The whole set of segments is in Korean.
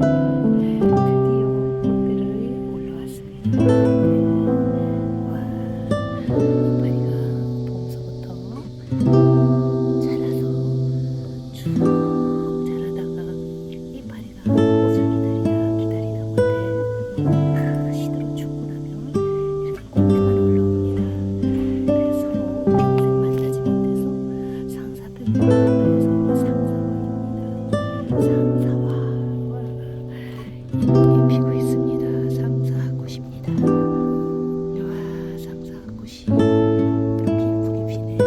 thank you 피고 있습니다. 상사하고 싶니다. 와 상사하고 싶. 이렇게 예쁘게 피네요.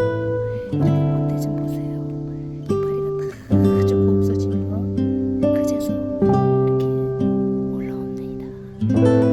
이렇게 꽃대 좀 보세요. 이파리가 다 조금 없어지면 그제서 이렇게 올라옵니다.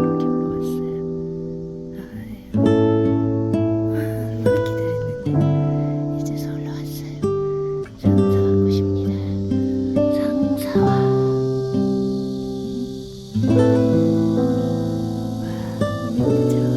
Amen.